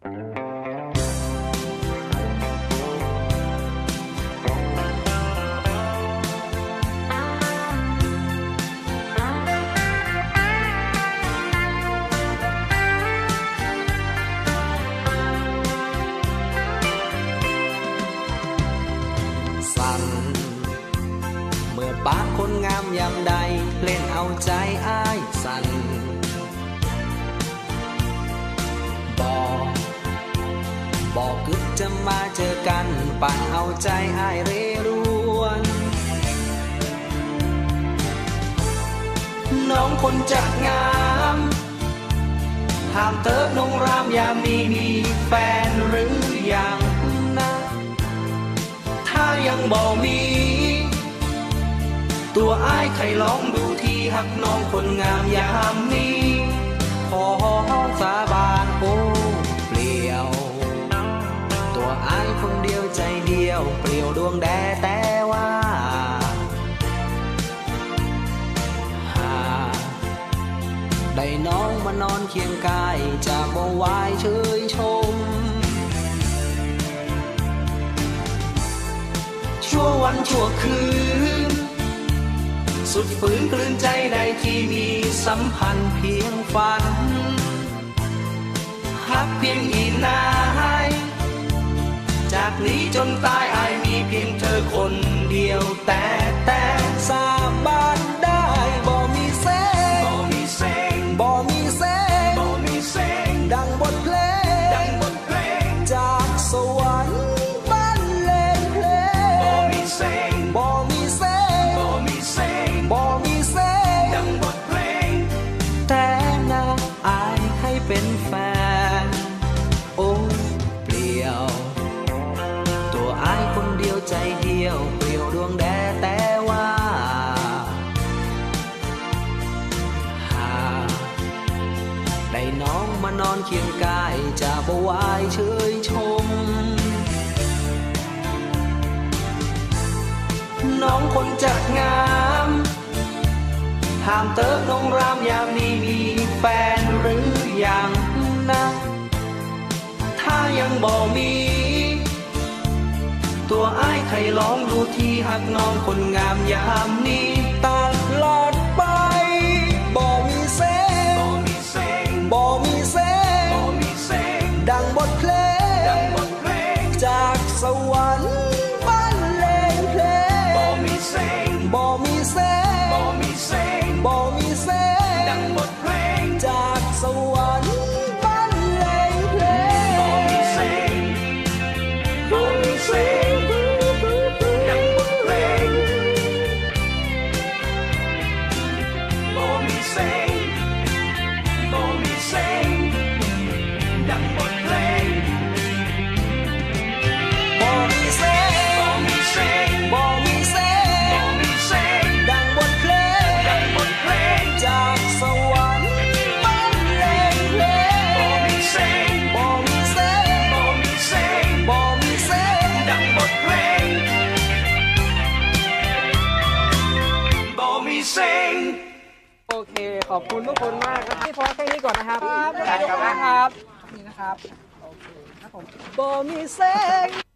สั่นเมื่อปากคนงามยามใดเล่นเอาใจอ้ายสั่น บอกกึดจะมาเจอกันปั่นเอาใจอ้ายเรรวนน้องคนจากงามห้ามเติบนงรามยามนี้มีแฟนหรือยังนะถ้ายังบ่มี ตัวอ้ายใครลองดูที่หักน้องคนงามยามนี้ ดวงแดแต่ว่า หา ได้น้องมานอนเคียงกายจะบ่วายเชยชม ชั่ววันชั่วคืน สุดฝืนกลืนใจในที่มีสัมพันธ์เพียงฝันหักเพียงอีนาย จากนี้จนตายอายมีเพียงเธอคนเดียวแต่แต่สาบาน มานอนเคียงกายจะบวายเชยชม น้องคนจากงามห้ามเติบนงรามยามนี้มีแฟนหรือยังนะ ถ้ายังบ่มี ตัวอ้ายใครลองดูที่หักน้องคนงามยามนี้ บทเพลงดัง อบคุณทุกคนมากครับพี่พอแค่นี้ก่อนนะครับครับครับ นี่นะครับ โอเคครับผมโบมีเซ็ง